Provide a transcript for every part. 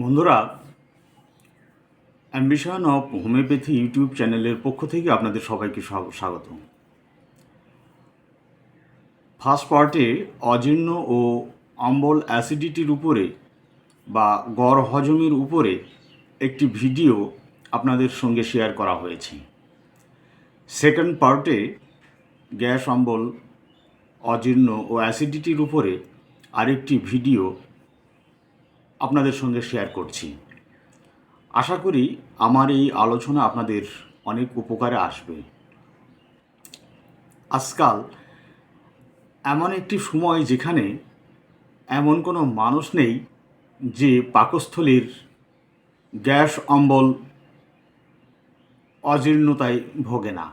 বন্ধুরা, ambition of homeopathy YouTube চ্যানেলের পক্ষ থেকে আপনাদের সবাইকে স্বা- স্বাগত। ফার্স্ট পার্টে অজীর্ণ ও অম্বল অ্যাসিডিটির উপরে বা গড় হজমের উপরে একটি ভিডিও আপনাদের সঙ্গে শেয়ার করা হয়েছে। সেকেন্ড পার্টে গ্যাস অম্বল অজীর্ণ ও অ্যাসিডিটির উপরে আরেকটি ভিডিও আপনাদের সঙ্গে শেয়ার করছি। আশা করি আমার এই আলোচনা আপনাদের অনেক উপকারে আসবে। আজকাল এমন একটি সময় যেখানে এমন কোনো মানুষ নেই যে পাকস্থলীর গ্যাস, অম্বল অজীর্ণতায় ভোগে না।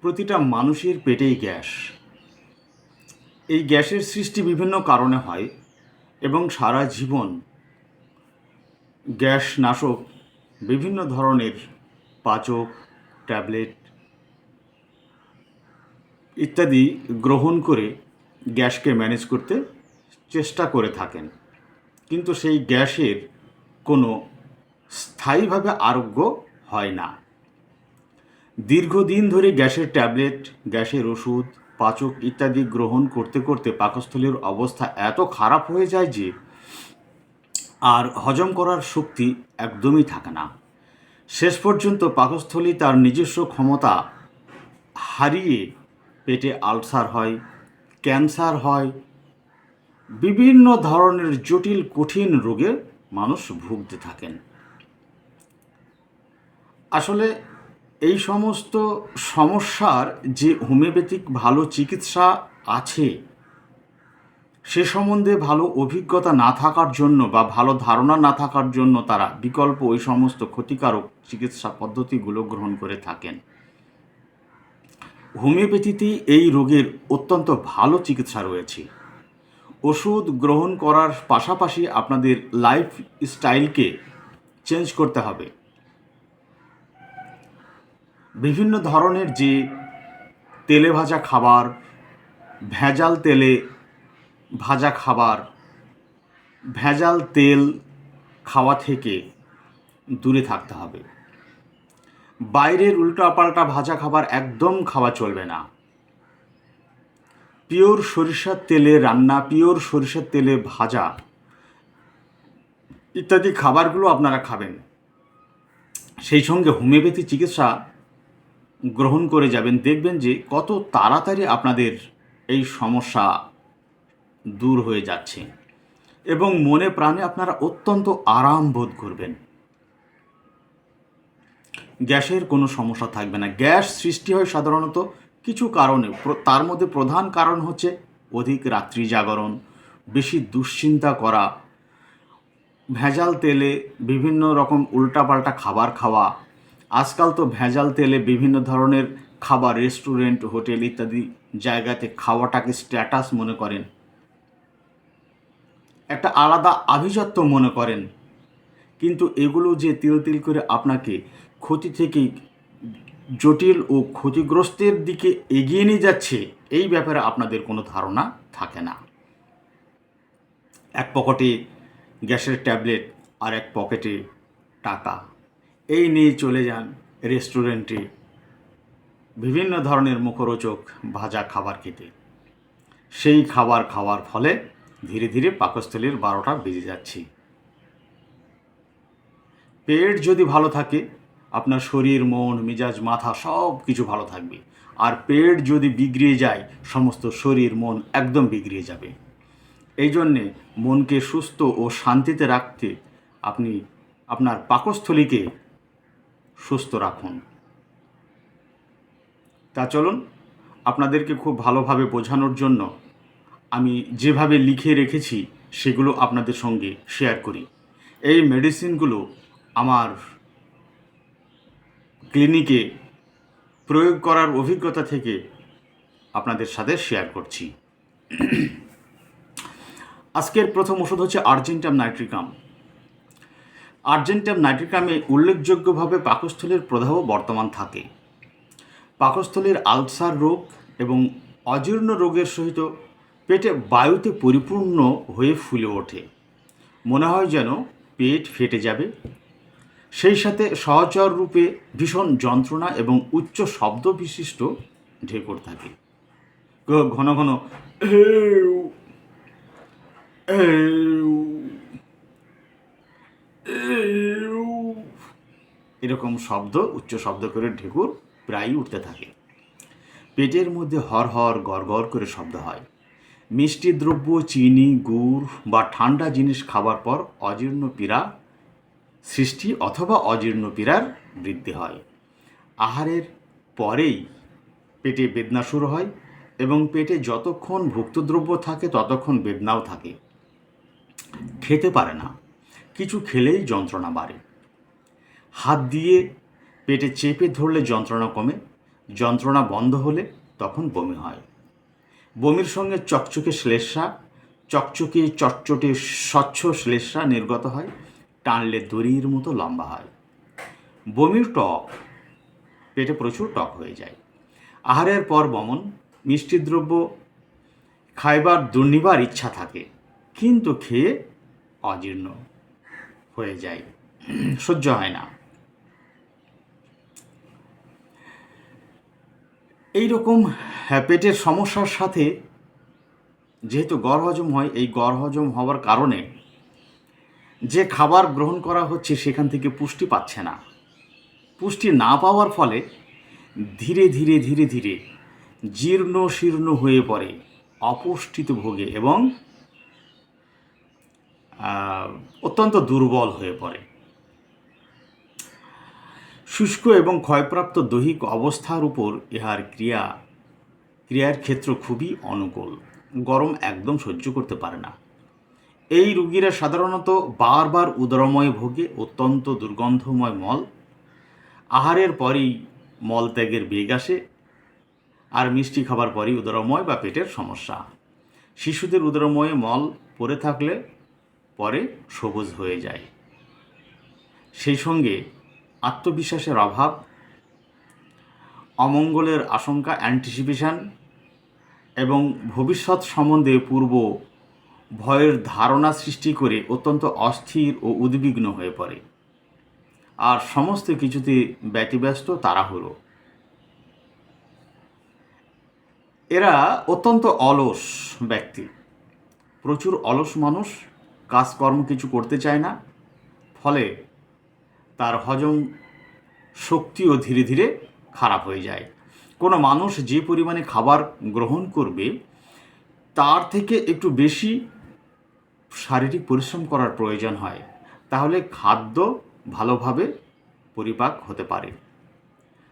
প্রতিটা মানুষের পেটেই গ্যাস। এই গ্যাসের সৃষ্টি বিভিন্ন কারণে হয় এবং সারা জীবন গ্যাস নাশক বিভিন্ন ধরনের পাচক, ট্যাবলেট ইত্যাদি গ্রহণ করে গ্যাসকে ম্যানেজ করতে চেষ্টা করে থাকেন। কিন্তু সেই গ্যাসের কোনো স্থায়ীভাবে আরোগ্য হয় না। দীর্ঘদিন ধরে গ্যাসের ট্যাবলেট, গ্যাসের ওষুধ, পাচক ইত্যাদি গ্রহণ করতে করতে পাকস্থলীর অবস্থা এত খারাপ হয়ে যায় যে আর হজম করার শক্তি একদমই থাকে না। শেষ পর্যন্ত পাকস্থলী তার নিজস্ব ক্ষমতা হারিয়ে পেটে আলসার হয়, ক্যান্সার হয়, বিভিন্ন ধরনের জটিল কঠিন রোগে মানুষ ভুগতে থাকেন। আসলে এই সমস্ত সমস্যার যে হোমিওপ্যাথিক ভালো চিকিৎসা আছে সে সম্বন্ধে ভালো অভিজ্ঞতা না থাকার জন্য বা ভালো ধারণা না থাকার জন্য তারা বিকল্প ওই সমস্ত ক্ষতিকারক চিকিৎসা পদ্ধতিগুলো গ্রহণ করে থাকেন। হোমিওপ্যাথিতে এই রোগের অত্যন্ত ভালো চিকিৎসা রয়েছে। ওষুধ গ্রহণ করার পাশাপাশি আপনাদের লাইফ স্টাইলকে চেঞ্জ করতে হবে। বিভিন্ন ধরনের যে তেলে ভাজা খাবার, ভেজাল তেলে ভাজা খাবার, ভেজাল তেল খাওয়া থেকে দূরে থাকতে হবে। বাইরের উল্টাপাল্টা ভাজা খাবার একদম খাওয়া চলবে না। পিওর সরিষার তেলে রান্না, পিওর সরিষার তেলে ভাজা ইত্যাদি খাবারগুলো আপনারা খাবেন। সেই সঙ্গে হোমিওপ্যাথি চিকিৎসা গ্রহণ করে যাবেন। দেখবেন যে কত তাড়াতাড়ি আপনাদের এই সমস্যা দূর হয়ে যাচ্ছে এবং মনে প্রাণে আপনারা অত্যন্ত আরাম বোধ করবেন। গ্যাসের কোনো সমস্যা থাকবে না। গ্যাস সৃষ্টি হয় সাধারণত কিছু কারণে। তার মধ্যে প্রধান কারণ হচ্ছে অধিক রাত্রি জাগরণ, বেশি দুশ্চিন্তা করা, ভেজাল তেলে বিভিন্ন রকম উল্টাপাল্টা খাবার খাওয়া। আজকাল তো ভেজাল তেলে বিভিন্ন ধরনের খাবার, রেস্টুরেন্ট, হোটেল ইত্যাদি জায়গাতে খাওয়াটাকে স্ট্যাটাস মনে করেন। একটা আলাদা আভিজাত্য মনে করেন। কিন্তু এগুলো যে তিল তিল করে আপনাকে ক্ষতি থেকে জটিল ও ক্ষতিগ্রস্তের দিকে এগিয়ে নিয়ে যাচ্ছে, এই ব্যাপারে আপনাদের কোনো ধারণা থাকে না। এক পকেটে গ্যাসের ট্যাবলেট আর এক পকেটে টাকা। এই নিয়ে চলে যান রেস্টুরেন্টে। বিভিন্ন ধরনের মুখরোচক ভাজা খাবার খেতে। সেই খাবার খাওয়ার ফলে ধীরে ধীরে পাকস্থলীর বারোটা বেজে যাচ্ছে। পেট যদি ভালো থাকে, আপনার শরীর, মন, মেজাজ, মাথা সব কিছু ভালো থাকবে। আর পেট যদি বিগড়িয়ে যায়, সমস্ত শরীর, মন একদম বিগড়িয়ে যাবে। এই জন্যে মনকে সুস্থ ও শান্তিতে রাখতে আপনি আপনার পাকস্থলীকে সুস্থ রাখুন। তা চলুন, আপনাদেরকে খুব ভালোভাবে বোঝানোর জন্য আমি যেভাবে লিখে রেখেছি, সেগুলো আপনাদের সঙ্গে শেয়ার করি। এই মেডিসিনগুলো আমার ক্লিনিকে প্রয়োগ করার অভিজ্ঞতা থেকে আপনাদের সাথে শেয়ার করছি। আজকের প্রথম ওষুধ হচ্ছে আর্জেন্টাম নাইট্রিকাম আর্জেন্টাম নাইট্রিকামে উল্লেখযোগ্যভাবে পাকস্থলীর প্রদাহ বর্তমান থাকে। পাকস্থলীর আলসার রোগ এবং অজীর্ণ রোগের সহিত পেটে বায়ুতে পরিপূর্ণ হয়ে ফুলে ওঠে। মনে হয় যেন পেট ফেটে যাবে। সেই সাথে সহচর রূপে ভীষণ যন্ত্রণা এবং উচ্চ শব্দ বিশিষ্ট ঢেকুর থাকে। ঘন ঘন এরকম শব্দ, উচ্চ শব্দ করে ঢেকুর প্রায়ই উঠতে থাকে। পেটের মধ্যে হর হর গড় করে শব্দ হয়। মিষ্টি দ্রব্য, চিনি, গুড় বা ঠান্ডা জিনিস খাবার পর অজীর্ণ পীড়া সৃষ্টি অথবা অজীর্ণ পীড়ার বৃদ্ধি হয়। আহারের পরেই পেটে বেদনা শুরু হয় এবং পেটে যতক্ষণ ভুক্তদ্রব্য থাকে, ততক্ষণ বেদনাও থাকে। খেতে পারে না, কিছু খেলেই যন্ত্রণা বাড়ে। হাত দিয়ে পেটে চেপে ধরলে যন্ত্রণা কমে, যন্ত্রণা বন্ধ হলে তখন বমি হয়। বমির সঙ্গে চকচকে শ্লেষা, চকচকে চটচটে স্বচ্ছ শ্লেষা নির্গত হয়, টানলে দড়ির মতো লম্বা হয়। বমির টক, পেটে প্রচুর টক হয়ে যায়। আহারের পর বমন, মিষ্টি দ্রব্য, খাইবার দুর্নিবার ইচ্ছা থাকে, কিন্তু খেয়ে অজীর্ণ হয়ে যায়। সহ্য হয় না। এই রকম পেটের সমস্যার সাথে যেহেতু গড় হজম হয়, এই গড় হজম হওয়ার কারণে যে খাবার গ্রহণ করা হচ্ছে সেখান থেকে পুষ্টি পাচ্ছে না। পুষ্টি না পাওয়ার ফলে ধীরে ধীরে ধীরে ধীরে জীর্ণ, শীর্ণ হয়ে পড়ে, অপুষ্টিত ভোগে এবং অত্যন্ত দুর্বল হয়ে পড়ে। শুষ্ক এবং ক্ষয়প্রাপ্ত দৈহিক অবস্থার উপর ইহার ক্রিয়া, ক্রিয়ার ক্ষেত্র খুবই অনুকূল। গরম একদম সহ্য করতে পারে না। এই রুগীরা সাধারণত বারবার উদরময় ভোগে অত্যন্ত দুর্গন্ধময় মল। আহারের পরেই মলত্যাগের বেগ আসে আর মিষ্টি খাবার পরই উদরময় বা পেটের সমস্যা। শিশুদের উদরময়ে মল পড়ে থাকলে পরে সবুজ হয়ে যায়। সেই সঙ্গে আত্মবিশ্বাসের অভাব, অমঙ্গলের আশঙ্কা অ্যান্টিসিপেশন এবং ভবিষ্যৎ সম্বন্ধে পূর্ব ভয়ের ধারণা সৃষ্টি করে অত্যন্ত অস্থির ও উদ্বিগ্ন হয়ে পড়ে। আর সমস্ত কিছুতে ব্যতিব্যস্ত, তাড়াহুড়ো। এরা অত্যন্ত অলস ব্যক্তি। প্রচুর অলস মানুষ, কাজকর্ম কিছু করতে চায় না। ফলে তার হজম শক্তিও ধীরে ধীরে খারাপ হয়ে যায়। কোনো মানুষ যে পরিমাণে খাবার গ্রহণ করবে, তার থেকে একটু বেশি শারীরিক পরিশ্রম করার প্রয়োজন হয়। তাহলে খাদ্য ভালোভাবে পরিপাক হতে পারে।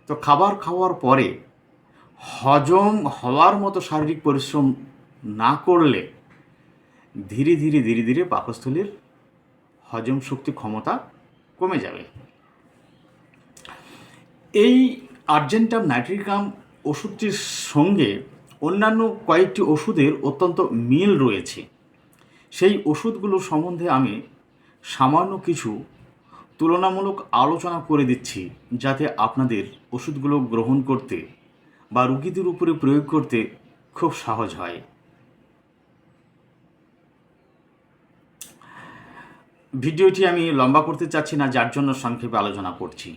তো খাবার খাওয়ার পরে হজম হওয়ার মতো শারীরিক পরিশ্রম না করলে ধীরে ধীরে ধীরে ধীরে পাকস্থলীর হজম শক্তি ক্ষমতা কমে যাবে। এই আর্জেন্টাম নাইট্রিকাম ওষুধটির সঙ্গে অন্যান্য কয়েকটি ওষুধের অত্যন্ত মিল রয়েছে। সেই ওষুধগুলো সম্বন্ধে আমি সামান্য কিছু তুলনামূলক আলোচনা করে দিচ্ছি, যাতে আপনাদের ওষুধগুলো গ্রহণ করতে বা রুগীদের উপরে প্রয়োগ করতে খুব সহজ হয়। ভিডিওটি আমি লম্বা করতে চাচ্ছি না, যার জন্য সংক্ষেপে আলোচনা করছি।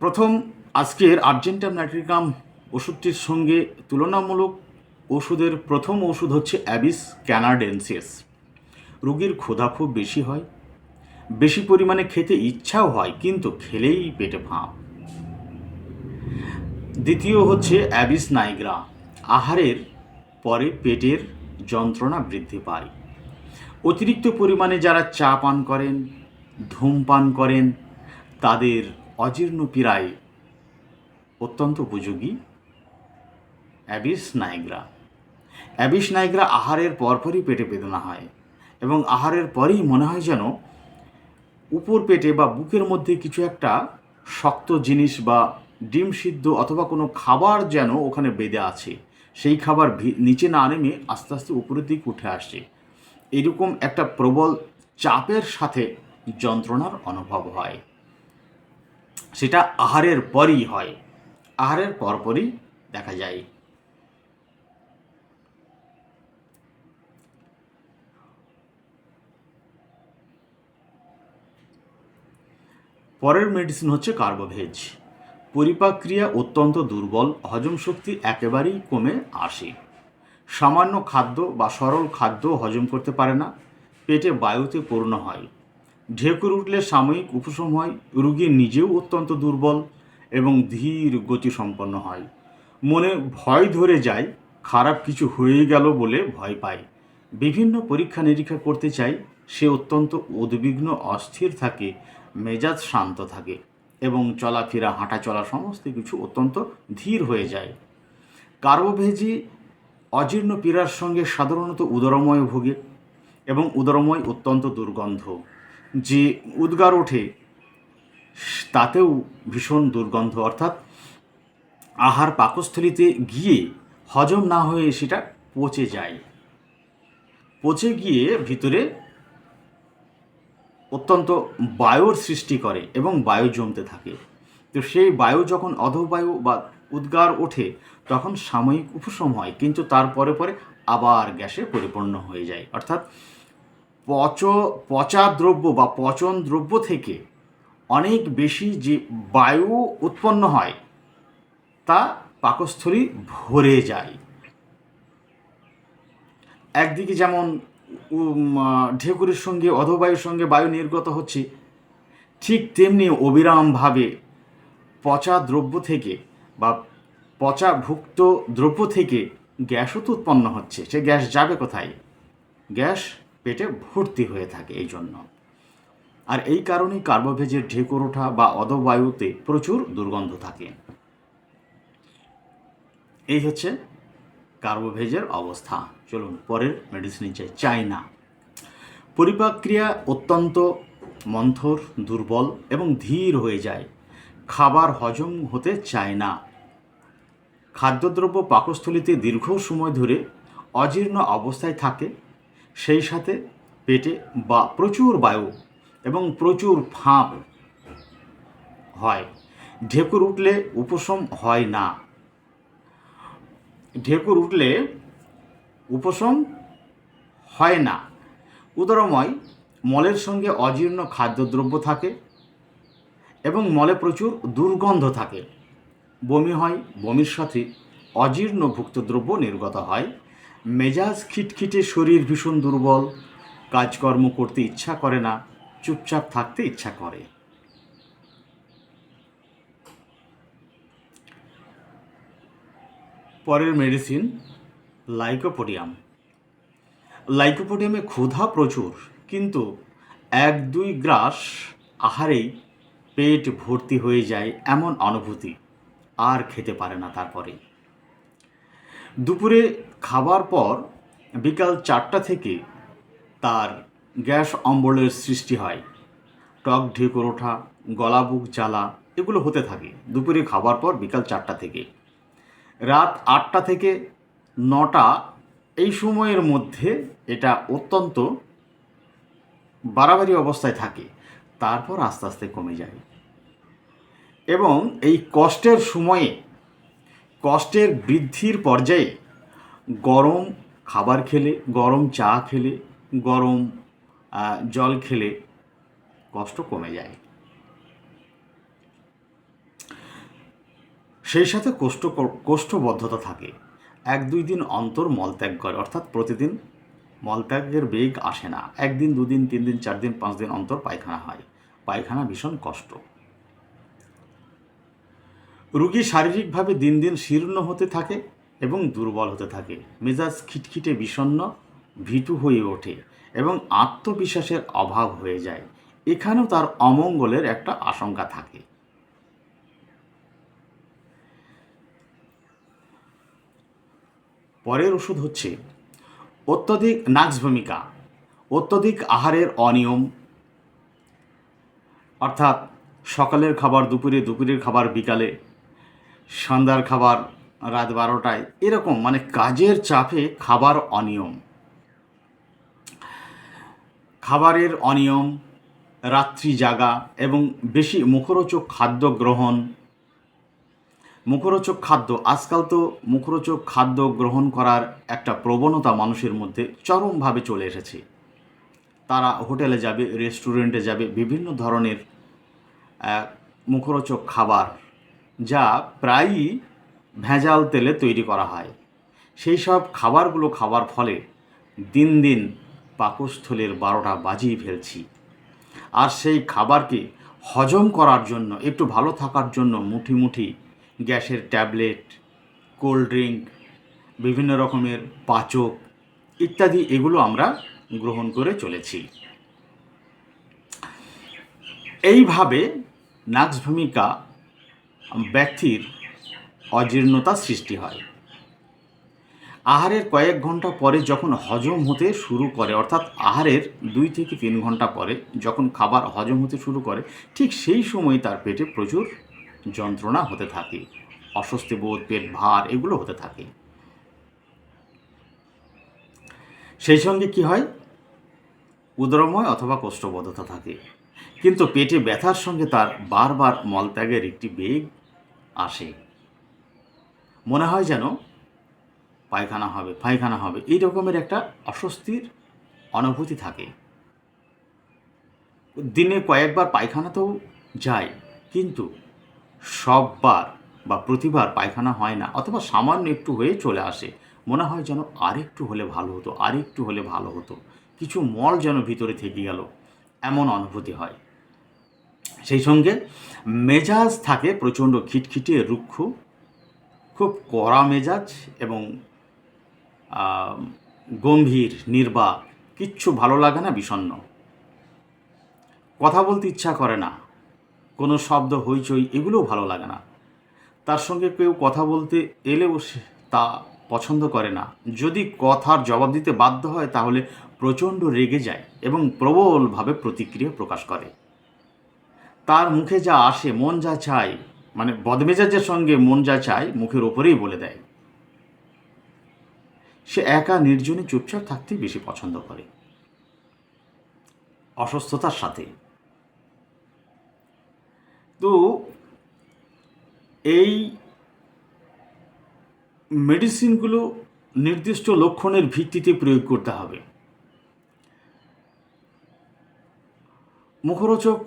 প্রথম, আজকের আর্জেন্টাম নাইট্রিকাম ওষুধটির সঙ্গে তুলনামূলক ওষুধের প্রথম ওষুধ হচ্ছে অ্যাবিস ক্যানাডেন্সিয়াস রোগীর ক্ষুধা খুব বেশি হয়, বেশি পরিমাণে খেতে ইচ্ছাও হয়, কিন্তু খেলেই পেটে ভাঁপ দ্বিতীয় হচ্ছে অ্যাবিস নাইগ্রা। আহারের পরে পেটের যন্ত্রণা বৃদ্ধি পায়। অতিরিক্ত পরিমাণে যারা চা পান করেন ধূমপান করেন, তাদের অজীর্ণ পীড়ায় অত্যন্ত উপযোগী অ্যাবিস নাইগ্রা। অ্যাবিস নাইগ্রা আহারের পরপরই পেটে বেদনা হয় এবং আহারের পরেই মনে হয় যেন উপর পেটে বা বুকের মধ্যে কিছু একটা শক্ত জিনিস বা ডিম সিদ্ধ অথবা কোনো খাবার যেন ওখানে বেঁধে আছে। সেই খাবার নিচে না নেমে আস্তে আস্তে উপরের দিক উঠে আসছে। এরকম একটা প্রবল চাপের সাথে যন্ত্রণার অনুভব হয়। সেটা আহারের পরই হয়। আহারের পরপরই দেখা যায়। পরের মেডিসিন হচ্ছে কার্বোভেজ পরিপাক ক্রিয়া অত্যন্ত দুর্বল, হজম শক্তি একেবারেই কমে আসে। সামান্য খাদ্য বা সরল খাদ্য হজম করতে পারে না, পেটে বায়ুতে পূর্ণ হয়। ঢেকুর উঠলে সাময়িক উপশম হয়, রুগী নিজেও অত্যন্ত দুর্বল এবং ধীর গতি সম্পন্ন হয়। মনে ভয় ধরে যায়, খারাপ কিছু হয়ে গেল বলে ভয় পায়। বিভিন্ন পরীক্ষা নিরীক্ষা করতে চাই, সে অত্যন্ত উদ্বিগ্ন, অস্থির থাকে, মেজাজ শান্ত থাকে এবং চলাফেরা হাঁটা চলা সমস্ত কিছু অত্যন্ত ধীর হয়ে যায়। কার্বোভেজি অজীর্ণ পীড়ার সঙ্গে সাধারণত উদরময় ভোগে এবং উদরময় অত্যন্ত দুর্গন্ধ, যে উদ্গার ওঠে, তাতেও ভীষণ দুর্গন্ধ। অর্থাৎ আহার পাকস্থলিতে গিয়ে হজম না হয়ে সেটা পচে যায়। পচে গিয়ে ভিতরে অত্যন্ত বায়ুর সৃষ্টি করে এবং বায়ু জমতে থাকে। তো সেই বায়ু যখন অধবায়ু বা উদ্গার ওঠে, তখন সাময়িক উপশম হয়, কিন্তু তারপরে পরে আবার গ্যাসে পরিপূর্ণ হয়ে যায়। অর্থাৎ পচ, পচা দ্রব্য বা পচন দ্রব্য থেকে অনেক বেশি যে বায়ু উৎপন্ন হয়, তা পাকস্থলী ভরে যায়। একদিকে যেমন ঢেকুরের সঙ্গে, অধবায়ুর সঙ্গে বায়ু নির্গত হচ্ছে, ঠিক তেমনি অবিরামভাবে পচা দ্রব্য থেকে বা পচা ভুক্ত দ্রব্য থেকে গ্যাসও তো উৎপন্ন হচ্ছে, সে গ্যাস যাবে কোথায়? গ্যাস পেটে ভর্তি হয়ে থাকে এই জন্য। আর এই কারণেই কার্বোভেজের ঢেকুর ওঠা বা অদবায়ুতে প্রচুর দুর্গন্ধ থাকে। এই হচ্ছে কার্বোভেজের অবস্থা। চলুন পরের মেডিসিনে চাই চায়না পরিপাক ক্রিয়া অত্যন্ত মন্থর, দুর্বল এবং ধীর হয়ে যায়। খাবার হজম হতে চায় না। খাদ্যদ্রব্য পাকস্থলিতে দীর্ঘ সময় ধরে অজীর্ণ অবস্থায় থাকে, সেই সাথে পেটে বা প্রচুর বায়ু এবং প্রচুর ফাঁপ হয়। ঢেকুর উঠলে উপশম হয় না। ঢেকুর উঠলে উপশম হয় না। উদরময়, মলের সঙ্গে অজীর্ণ খাদ্যদ্রব্য থাকে এবং মলে প্রচুর দুর্গন্ধ থাকে। বমি হয়, বমির সাথে অজীর্ণ ভুক্তদ্রব্য নির্গত হয়। মেজাজ খিটখিটে, শরীর ভীষণ দুর্বল, কাজকর্ম করতে ইচ্ছা করে না, চুপচাপ থাকতে ইচ্ছা করে। পরের মেডিসিন লাইকোপোডিয়াম লাইকোপোডিয়ামে ক্ষুধা প্রচুর, কিন্তু এক দুই গ্রাস আহারেই পেট ভর্তি হয়ে যায় এমন অনুভূতি। আর খেতে পারে না তারপরে। দুপুরে খাবার পর বিকাল চারটা থেকে তার গ্যাস অম্বলের সৃষ্টি হয়। টক ঢেকুর ওঠা গলা বুক জ্বালা এগুলো হতে থাকে দুপুরে খাবার পর বিকাল চারটা থেকে। রাত আটটা থেকে নটা এই সময়ের মধ্যে এটা অত্যন্ত বাড়াবাড়ি অবস্থায় থাকে। তারপর আস্তে আস্তে কমে যায়। এবং এই কষ্টের সময়ে, কষ্টের বৃদ্ধির পর্যায়ে গরম খাবার খেলে, গরম চা খেলে, গরম জল খেলে কষ্ট কমে যায়। সেই সাথে কোষ্ঠ কোষ্ঠবদ্ধতা থাকে। এক দুই দিন অন্তর মলত্যাগ করে, অর্থাৎ প্রতিদিন মলত্যাগের বেগ আসে না। একদিন, দুদিন তিন দিন চার দিন পাঁচ দিন অন্তর পায়খানা হয়। পায়খানা ভীষণ কষ্ট। রুগী শারীরিকভাবে দিন দিন শীর্ণ হতে থাকে এবং দুর্বল হতে থাকে। মেজাজ খিটখিটে বিষণ্ণ, ভীতু হয়ে ওঠে এবং আত্মবিশ্বাসের অভাব হয়ে যায়। এখানেও তার অমঙ্গলের একটা আশঙ্কা থাকে। পরের ওষুধ হচ্ছে অত্যধিক নাক্স ভূমিকা অত্যধিক আহারের অনিয়ম, অর্থাৎ সকালের খাবার, দুপুরে, দুপুরের খাবার, বিকালে সন্ধ্যার খাবার রাত বারোটায়। এরকম মানে কাজের চাপে খাবার অনিয়ম। খাবারের অনিয়ম, রাত্রি জাগা এবং বেশি মুখরোচক খাদ্য গ্রহণ। মুখরোচক খাদ্য, আজকাল তো মুখরোচক খাদ্য গ্রহণ করার একটা প্রবণতা মানুষের মধ্যে চরমভাবে চলে এসেছে। তারা হোটেলে যাবে, রেস্টুরেন্টে যাবে, বিভিন্ন ধরনের মুখরোচক খাবার যা প্রায়ই ভেজাল তেলে তৈরি করা হয়। সেই সব খাবারগুলো খাবার ফলে দিন দিন পাকস্থলের বারোটা বাজিয়ে ফেলছি। আর সেই খাবারকে হজম করার জন্য, একটু ভালো থাকার জন্য মুঠি মুঠি গ্যাসের ট্যাবলেট, কোল্ড ড্রিঙ্ক, বিভিন্ন রকমের পাচক ইত্যাদি এগুলো আমরা গ্রহণ করে চলেছি। এইভাবে নাক্স ভূমিকা ব্যক্তির অজীর্ণতা সৃষ্টি হয়। আহারের কয়েক ঘণ্টা পরে যখন হজম হতে শুরু করে, অর্থাৎ আহারের দুই থেকে তিন ঘণ্টা পরে যখন খাবার হজম হতে শুরু করে, ঠিক সেই সময় তার পেটে প্রচুর যন্ত্রণা হতে থাকে, অস্বস্তি বোধ, পেট ভার এগুলো হতে থাকে। সেই সঙ্গে কি হয়? উদরময় অথবা কোষ্ঠবদ্ধতা থাকে। কিন্তু পেটে ব্যথার সঙ্গে তার বারবার মলত্যাগের একটি বেগ আসে। মনে হয় যেন পায়খানা হবে পায়খানা হবে। এই রকমের একটা অস্বস্তির অনুভূতি থাকে। দিনে কয়েকবার পায়খানাতেও যায়, কিন্তু সববার বা প্রতিবার পায়খানা হয় না, অথবা সামান্য একটু হয়ে চলে আসে। মনে হয় যেন আরেকটু হলে ভালো হতো, আরেকটু হলে ভালো হতো। কিছু মল যেন ভিতরে থেকে গেল, এমন অনুভূতি হয়। সেই সঙ্গে মেজাজ থাকে প্রচণ্ড খিটখিটে, রুক্ষ, খুব কড়া মেজাজ এবং গম্ভীর, নির্বাক, কিচ্ছু ভালো লাগে না, বিষণ্ণ। কথা বলতে ইচ্ছা করে না, কোনো শব্দ, হইচই এগুলোও ভালো লাগে না। তার সঙ্গে কেউ কথা বলতে এলেও সে তা পছন্দ করে না। যদি কথার জবাব দিতে বাধ্য হয়, তাহলে প্রচণ্ড রেগে যায় এবং প্রবলভাবে প্রতিক্রিয়া প্রকাশ করে। তার মুখে যা আসে, মন যা চায় মানে বদমেজাজের সঙ্গে মন যা চায়, মুখের ওপরেই বলে দেয়। সে একা, নির্জনে, চুপচাপ থাকতেই বেশি পছন্দ করে। অসুস্থতার সাথে। তো, এই মেডিসিনগুলো নির্দিষ্ট লক্ষণের ভিত্তিতে প্রয়োগ করতে হবে। মুখরোচক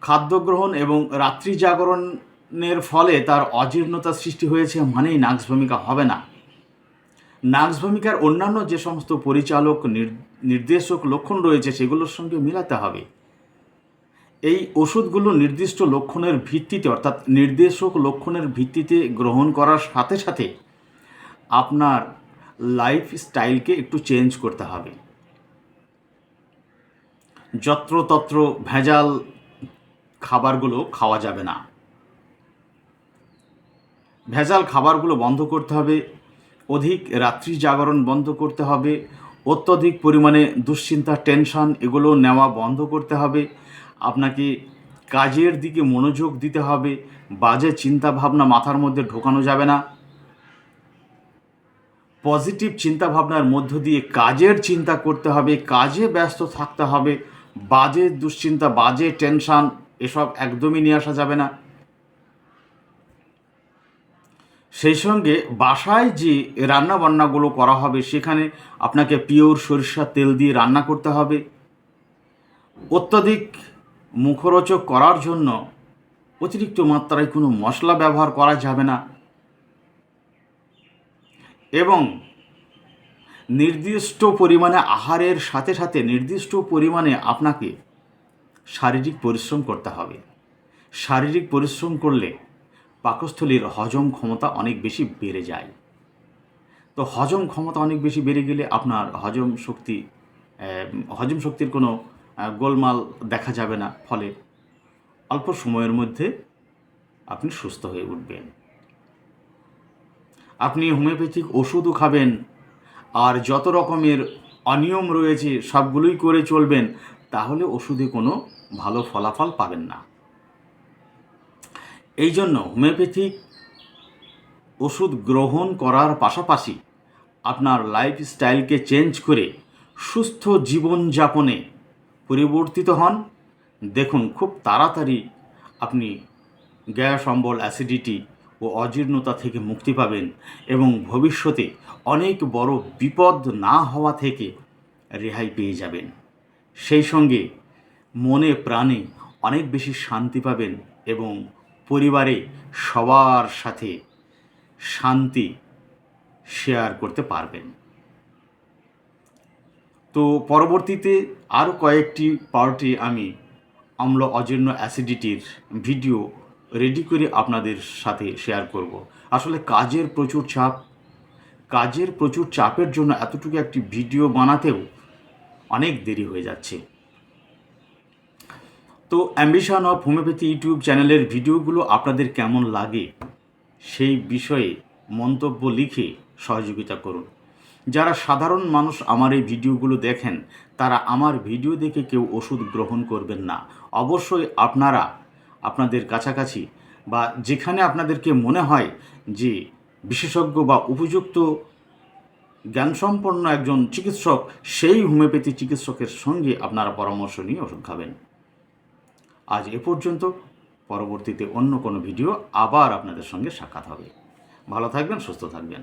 খাদ্য গ্রহণ এবং রাত্রি জাগরণের ফলে তার অজীর্ণতা সৃষ্টি হয়েছে মানেই নাক্স ভূমিকা হবে না। নাক্স ভূমিকার অন্যান্য যে সমস্ত পরিচালক, নির- নির্দেশক লক্ষণ রয়েছে সেগুলোর সঙ্গে মিলাতে হবে। এই ওষুধগুলো নির্দিষ্ট লক্ষণের ভিত্তিতে, অর্থাৎ নির্দেশক লক্ষণের ভিত্তিতে গ্রহণ করার সাথে সাথে আপনার লাইফ স্টাইলকে একটু চেঞ্জ করতে হবে। যত্রতত্র, ভেজাল খাবারগুলো খাওয়া যাবে না। ভেজাল খাবারগুলো বন্ধ করতে হবে, অধিক রাত্রি জাগরণ বন্ধ করতে হবে, অত্যধিক পরিমাণে দুশ্চিন্তা, টেনশন এগুলো নেওয়া বন্ধ করতে হবে, আপনাকে কাজের দিকে মনোযোগ দিতে হবে, বাজে চিন্তা ভাবনা মাথার মধ্যে ঢোকানো যাবে না। পজিটিভ চিন্তা ভাবনার মধ্য দিয়ে কাজের চিন্তা করতে হবে, কাজে ব্যস্ত থাকতে হবে, বাজে দুশ্চিন্তা, বাজে টেনশন এসব একদমই নিয়ে আসা যাবে না। সেই সঙ্গে বাসায় যে রান্না বান্নাগুলো করা হবে, সেখানে আপনাকে পিওর সরিষার তেল দিয়ে রান্না করতে হবে। অত্যাধিক মুখরোচক করার জন্য অতিরিক্ত মাত্রায় কোনো মশলা ব্যবহার করা যাবে না। এবং নির্দিষ্ট পরিমাণে আহারের সাথে সাথে নির্দিষ্ট পরিমাণে আপনাকে শারীরিক পরিশ্রম করতে হবে। শারীরিক পরিশ্রম করলে পাকস্থলীর হজম ক্ষমতা অনেক বেশি বেড়ে যায়। তো হজম ক্ষমতা অনেক বেশি বেড়ে গেলে আপনার হজম শক্তি হজম শক্তির কোনো গোলমাল দেখা যাবে না। ফলে অল্প সময়ের মধ্যে আপনি সুস্থ হয়ে উঠবেন। আপনি হোমিওপ্যাথিক ওষুধও খাবেন। আর যত রকমের অনিয়ম রয়েছে, সবগুলোই করে চলবেন, তাহলে ওষুধে কোনো ভালো ফলাফল পাবেন না। এই জন্য হোমিওপ্যাথিক ওষুধ গ্রহণ করার পাশাপাশি আপনার লাইফস্টাইলকে চেঞ্জ করে সুস্থ জীবনযাপনে পরিবর্তিত হন। দেখুন, খুব তাড়াতাড়ি আপনি গ্যাস, অম্বল, অ্যাসিডিটি ও অজীর্ণতা থেকে মুক্তি পাবেন এবং ভবিষ্যতে অনেক বড় বিপদ না হওয়া থেকে রেহাই পেয়ে যাবেন। সেই সঙ্গে মনে প্রাণে অনেক বেশি শান্তি পাবেন এবং পরিবারে সবার সাথে শান্তি শেয়ার করতে পারবেন। তো পরবর্তীতে আরও কয়েকটি পার্টি আমি অম্ল অজীর্ণ অ্যাসিডিটির ভিডিও রেডি করে আপনাদের সাথে শেয়ার করব। আসলে কাজের প্রচুর চাপ, কাজের প্রচুর চাপের জন্য এতটুকু একটি ভিডিও বানাতেও অনেক দেরি হয়ে যাচ্ছে। তো অ্যাম্বিশন অফ হোমিওপ্যাথি ইউটিউব চ্যানেলের ভিডিওগুলো আপনাদের কেমন লাগে সেই বিষয়ে মন্তব্য লিখে সহযোগিতা করুন। যারা সাধারণ মানুষ আমার এই ভিডিওগুলো দেখেন, তারা আমার ভিডিও দেখে কেউ ওষুধ গ্রহণ করবেন না। অবশ্যই আপনারা আপনাদের কাছাকাছি বা যেখানে আপনাদেরকে মনে হয় যে বিশেষজ্ঞ বা উপযুক্ত জ্ঞানসম্পন্ন একজন চিকিৎসক, সেই হোমিওপ্যাথি চিকিৎসকের সঙ্গে আপনারা পরামর্শ নিয়ে ওষুধ খাবেন। আজ এ পর্যন্ত। পরবর্তীতে অন্য কোনো ভিডিও আবার আপনাদের সঙ্গে সাক্ষাৎ হবে। ভালো থাকবেন, সুস্থ থাকবেন।